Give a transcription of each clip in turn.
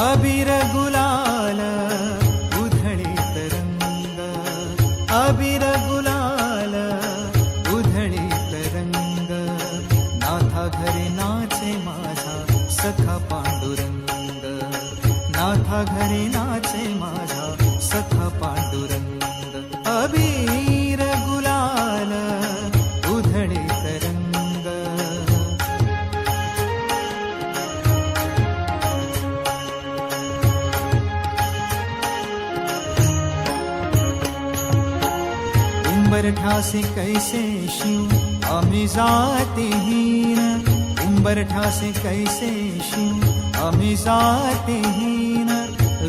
अबीर गुलाल उधड़ी तरंग अबीर गुलाल उधड़ी तरंग नाथा घरी नाचे माझा सखा पांडुरंग। नाथा घरे नाचे माझा उंबरठासे कैसे शिव आम्ही जातेहीन उंबरठासे कैसे शिव आम्ही जातेहीन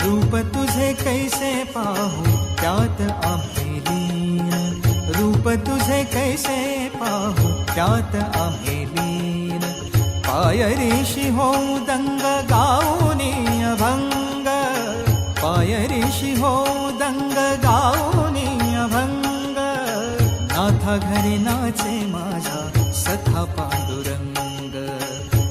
रूप तुझे कैसे पाहू? त्यात आम्ही लीन। रूप तुझे कैसे पाहू? त्यात आम्ही लीन। पायरीशी होऊ दंग गाऊनी अभंग पायरीशी होऊ दंग घरी नाचे माझा सखा पांडुरंग.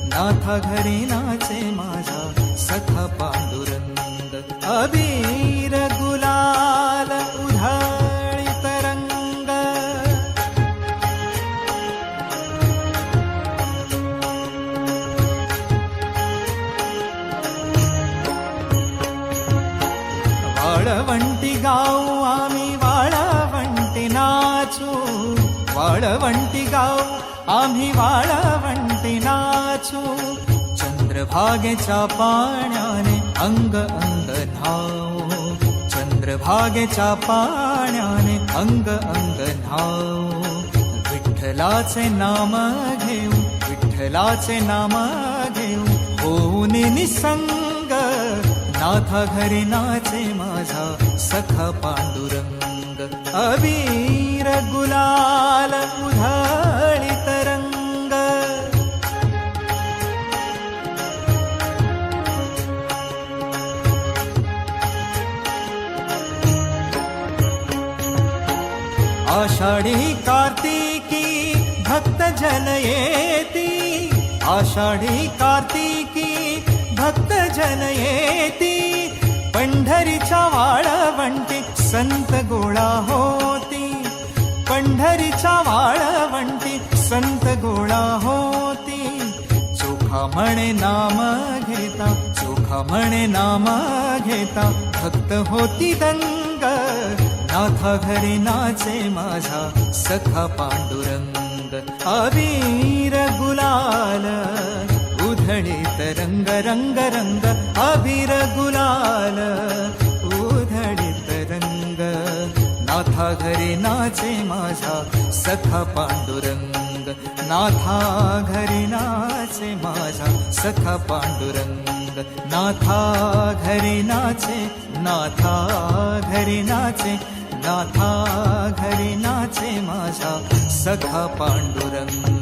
नाथा घरी नाचे माझा सखा पांडुरंग. अबीर गुलाल उधळीत तरंग वाळवंटी गाऊ वाळवंटी गाव आम्ही वाळवंटी नाचू. चंद्रभागेच्या पाण्याने अंग अंग न्हाऊ चंद्रभागेच्या पाण्याने अंग अंग न्हाऊ विठ्ठलाचे नाम घेऊ विठ्ठलाचे नाम घेऊ. होऊन निसंग नाथा घरी नाचे माझा सखा पांडुरंग. अभी गुलाल उधळीत रंग आषाढी कार्तिकी भक्त जन येती. आषाढी कार्तिकी भक्त जन येती. पंढरीच्या वाळवंटी संत गोळा पंढरीच्या वाळवंटी संत गोळा होती. चोखा म्हणे नाम घेता चोखा म्हणे नाम घेता. भक्त होती दंग नाथा घरी नाचे माझा सखा पांडुरंग. अबीर गुलाल उधळीत रंग रंग रंग अबीर गुलाल. नाथा घरी नाचे माझा सखा पांडुरंग. नाथा घरी नाचे माझा सखा पांडुरंग. नाथा घरी नाचे नाथा घरी नाचे नाथा घरी नाचे माझा सखा पांडुरंग.